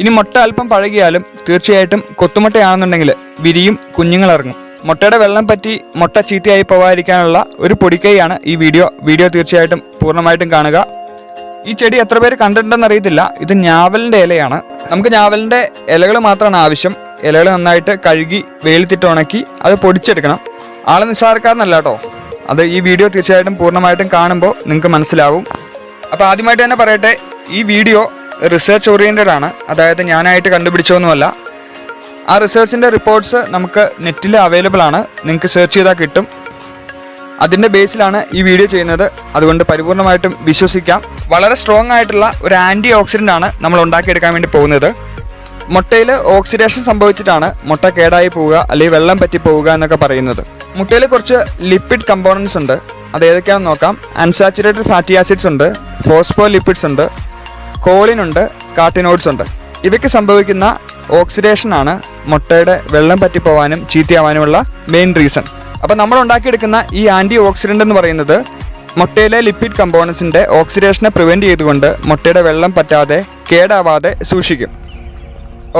ഇനി മുട്ട അല്പം പഴകിയാലും തീർച്ചയായിട്ടും കൊത്തുമുട്ടയാണെന്നുണ്ടെങ്കിൽ വിരിയും കുഞ്ഞുങ്ങളിറങ്ങും. മുട്ടയുടെ വെള്ളം പറ്റി മുട്ട ചീത്തയായി പോകാതിരിക്കാനുള്ള ഒരു പൊടിക്കൈയാണ് ഈ വീഡിയോ. വീഡിയോ തീർച്ചയായിട്ടും പൂർണമായിട്ടും കാണുക. ഈ ചെടി എത്ര പേര് കണ്ടിട്ടുണ്ടെന്ന് അറിയത്തില്ല. ഇത് ഞാവലിന്റെ ഇലയാണ്. നമുക്ക് ഞാവലിന്റെ ഇലകൾ മാത്രമാണ് ആവശ്യം. ഇലകൾ നന്നായിട്ട് കഴുകി വെയിലത്തിട്ട് ഉണക്കി അത് പൊടിച്ചെടുക്കണം. ആളെ നിസ്സാരക്കാരനല്ല കേട്ടോ. അത് ഈ വീഡിയോ തീർച്ചയായിട്ടും പൂർണമായിട്ടും കാണുമ്പോൾ നിങ്ങൾക്ക് മനസ്സിലാവും. അപ്പോൾ ആദ്യമായിട്ട് തന്നെ പറയട്ടെ ഈ വീഡിയോ റിസർച്ച് ഓറിയന്റഡ് ആണ്. അതായത് ഞാനായിട്ട് കണ്ടുപിടിച്ചതൊന്നുമല്ല. ആ റിസർച്ചിന്റെ റിപ്പോർട്ട്സ് നമുക്ക് നെറ്റിൽ അവൈലബിൾ ആണ്. നിങ്ങൾക്ക് സെർച്ച് ചെയ്താൽ കിട്ടും. അതിന്റെ ബേസിലാണ് ഈ വീഡിയോ ചെയ്യുന്നത്. അതുകൊണ്ട് പരിപൂർണമായിട്ടും വിശ്വസിക്കാം. വളരെ സ്ട്രോങ് ആയിട്ടുള്ള ഒരു ആന്റി ഓക്സിഡന്റ് ആണ് നമ്മൾ ഉണ്ടാക്കിയെടുക്കാൻ വേണ്ടി പോകുന്നത്. മുട്ടയിൽ ഓക്സിഡേഷൻ സംഭവിച്ചിട്ടാണ് മുട്ട കേടായി പോവുക അല്ലെങ്കിൽ വെള്ളം പറ്റി പോവുക എന്നൊക്കെ പറയുന്നത്. മുട്ടയിൽ കുറച്ച് ലിപ്പിഡ് കമ്പോണൻസ് ഉണ്ട്. അത് ഏതൊക്കെയാണെന്ന് നോക്കാം. അൺസാച്ചുറേറ്റഡ് ഫാറ്റി ആസിഡ്സ് ഉണ്ട് ഫോസ്ഫോ ലിപ്പിഡ്സ് ഉണ്ട് കോളിൻ ഉണ്ട് കാർട്ടിനോയിഡ്സ് ഉണ്ട്. ഇവയ്ക്ക് സംഭവിക്കുന്ന ഓക്സിഡേഷൻ ആണ് മുട്ടയുടെ വെള്ളം പറ്റിപ്പോവാനും ചീത്തയാവാനുമുള്ള മെയിൻ റീസൺ അപ്പോൾ നമ്മൾ ഉണ്ടാക്കിയെടുക്കുന്ന ഈ ആന്റി ഓക്സിഡന്റ് എന്ന് പറയുന്നത് മുട്ടയിലെ ലിപ്പിഡ് കമ്പോണൻസിന്റെ ഓക്സിഡേഷനെ പ്രിവെന്റ് ചെയ്തുകൊണ്ട് മുട്ടയുടെ വെള്ളം പറ്റാതെ കേടാവാതെ സൂക്ഷിക്കും.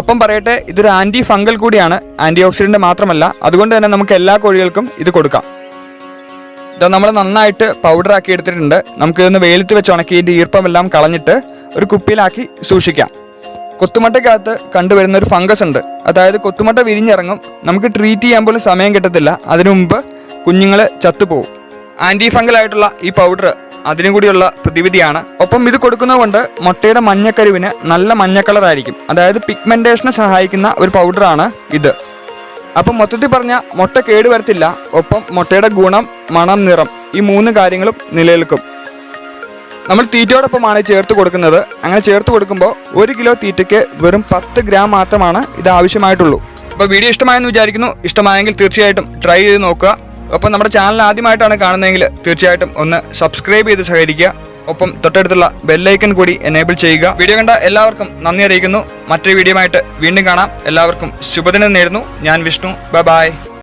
ഒപ്പം പറയട്ടെ ഇതൊരു ആന്റി ഫംഗൽ കൂടിയാണ്. ആന്റി ഓക്സിഡന്റ് മാത്രമല്ല അതുകൊണ്ട് തന്നെ നമുക്ക് എല്ലാ കോഴികൾക്കും ഇത് കൊടുക്കാം. ഇത് നമ്മൾ നന്നായിട്ട് പൗഡറാക്കി എടുത്തിട്ടുണ്ട്. നമുക്കിതൊന്ന് വെയിലത്ത് വെച്ച് ഉണക്കി ഈർപ്പമെല്ലാം കളഞ്ഞിട്ട് ഒരു കുപ്പിയിലാക്കി സൂക്ഷിക്കാം. കൊത്തുമട്ടയ്ക്കകത്ത് കണ്ടുവരുന്ന ഒരു ഫംഗസ് ഉണ്ട്. അതായത് കൊത്തുമട്ട വിരിഞ്ഞിറങ്ങും. നമുക്ക് ട്രീറ്റ് ചെയ്യാൻ പോലും സമയം കിട്ടത്തില്ല. അതിനു മുമ്പ് കുഞ്ഞുങ്ങൾ ചത്തുപോകും ആന്റി ഫംഗൽ ആയിട്ടുള്ള ഈ പൗഡർ അതിനും കൂടിയുള്ള പ്രതിവിധിയാണ്. ഒപ്പം ഇത് കൊടുക്കുന്നതുകൊണ്ട് മുട്ടയുടെ മഞ്ഞക്കരുവിന് നല്ല മഞ്ഞ കളറായിരിക്കും അതായത് പിഗ്മെന്റേഷനെ സഹായിക്കുന്ന ഒരു പൗഡറാണ് ഇത്. അപ്പം മൊത്തത്തിൽ പറഞ്ഞ മുട്ട കേടുവരത്തില്ല. ഒപ്പം മുട്ടയുടെ ഗുണം മണം നിറം ഈ മൂന്ന് കാര്യങ്ങളും നിലനിൽക്കും. നമ്മൾ തീറ്റയോടൊപ്പമാണ് ചേർത്ത് കൊടുക്കുന്നത്. അങ്ങനെ ചേർത്ത് കൊടുക്കുമ്പോൾ ഒരു കിലോ തീറ്റയ്ക്ക് വെറും പത്ത് ഗ്രാം മാത്രമാണ് ഇത് ആവശ്യമായിട്ടുള്ളൂ. അപ്പോൾ വീഡിയോ ഇഷ്ടമായെന്ന് വിചാരിക്കുന്നു. ഇഷ്ടമായെങ്കിൽ തീർച്ചയായിട്ടും ട്രൈ ചെയ്ത് നോക്കുക. ഒപ്പം നമ്മുടെ ചാനൽ ആദ്യമായിട്ടാണ് കാണുന്നതെങ്കിൽ തീർച്ചയായിട്ടും ഒന്ന് സബ്സ്ക്രൈബ് ചെയ്ത് സഹകരിക്കുക. ഒപ്പം തൊട്ടടുത്തുള്ള ബെല്ലൈക്കൺ കൂടി എനേബിൾ ചെയ്യുക. വീഡിയോ കണ്ട എല്ലാവർക്കും നന്ദി അറിയിക്കുന്നു. മറ്റൊരു വീഡിയോ വീണ്ടും കാണാം. എല്ലാവർക്കും ശുഭദിനം നേരുന്നു. ഞാൻ വിഷ്ണു. Bye bye